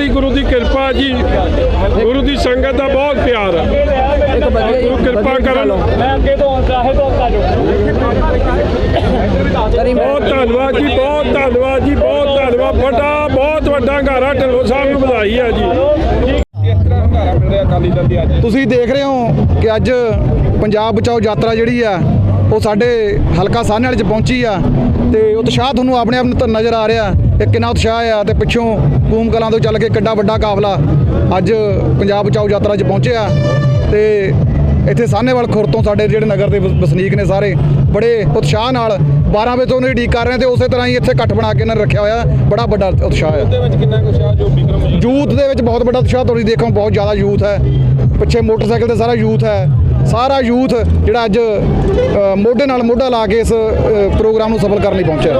ਬੜੀ ਗੁਰੂ ਦੀ ਕਿਰਪਾ ਜੀ। ਗੁਰੂ ਦੀ ਸੰਗਤ ਦਾ ਬਹੁਤ ਪਿਆਰ। ਹੈ ਗੁਰੂ ਕਿਰਪਾ ਕਰਨ। ਮੈਂ ਅੱਗੇ ਤੋਂ ਆਹੇ ਤੋਂ ਆ ਬਹੁਤ ਧੰਨਵਾਦ ਜੀ ਬਹੁਤ ਧੰਨਵਾਦ ਜੀ ਬਹੁਤ ਧੰਨਵਾਦ। ਬੜਾ ਬਹੁਤ ਵੱਡਾ ਘਾਰਾ ਢਿੱਲੋਂ ਸਾਹਿਬ ਨੂੰ ਵਧਾਈ ਹੈ ਜੀ। ਤੁਸੀਂ ਦੇਖ ਰਹੇ ਹੋ ਕਿ ਅੱਜ ਪੰਜਾਬ ਬਚਾਓ ਯਾਤਰਾ ਜਿਹੜੀ ਆ ਉਹ ਸਾਡੇ ਹਲਕਾ ਸਾਹਨੇ ਵਾਲੇ ਚ ਪਹੁੰਚੀ ਆ ਤੇ ਉਤਸ਼ਾਹ ਤੁਹਾਨੂੰ ਆਪਣੇ ਆਪ ਨੂੰ ਤਾਂ ਨਜ਼ਰ ਆ ਰਿਹਾ ਕਿ ਕਿੰਨਾ ਉਤਸ਼ਾਹ ਆ ਤੇ ਪਿੱਛੋਂ ਕੂਮ ਕਲਾਂ ਤੋਂ ਚੱਲ ਕੇ ਕਿੱਡਾ ਵੱਡਾ ਕਾਫਲਾ ਅੱਜ ਪੰਜਾਬ ਬਚਾਓ ਯਾਤਰਾ 'ਚ ਪਹੁੰਚਿਆ ਤੇ ਇੱਥੇ ਸਾਹਨੇਵਾਲ ਖੁਰ ਤੋਂ ਸਾਡੇ ਜਿਹੜੇ ਨਗਰ ਦੇ ਵਸ- ਵਸਨੀਕ ਨੇ ਸਾਰੇ ਬੜੇ ਉਤਸ਼ਾਹ ਨਾਲ 12 ਵਜੇ ਤੋਂ ਉਹਨੂੰ ਉਡੀਕ ਕਰ ਰਹੇ ਤੇ ਉਸੇ ਤਰ੍ਹਾਂ ਹੀ ਇੱਥੇ ਇਕੱਠ ਬਣਾ ਕੇ ਇਹਨਾਂ ਨੇ ਰੱਖਿਆ ਹੋਇਆ ਬੜਾ ਵੱਡਾ ਉਤਸ਼ਾਹ ਆ। ਦੇ ਵਿੱਚ ਕਿੰਨਾ ਕੁ ਸ਼ਾਹ ਜੋ ਵਿਕਰਮ ਜੀ ਯੂਥ ਦੇ ਵਿੱਚ ਬਹੁਤ ਵੱਡਾ ਉਤਸ਼ਾਹ ਤੁਸੀਂ ਦੇਖੋ ਬਹੁਤ ਜ਼ਿਆਦਾ ਯੂਥ ਹੈ। ਪਿੱਛੇ ਮੋਟਰਸਾਈਕਲ ਤੇ ਸਾਰਾ ਯੂਥ ਹੈ। ਸਾਰਾ ਯੂਥ ਜਿਹੜਾ ਅੱਜ ਮੋਢੇ ਨਾਲ ਮੋਢਾ ਲਾ ਕੇ ਇਸ ਪ੍ਰੋਗਰਾਮ ਨੂੰ ਸਫਲ ਕਰਨ ਲਈ ਪਹੁੰਚਿਆ।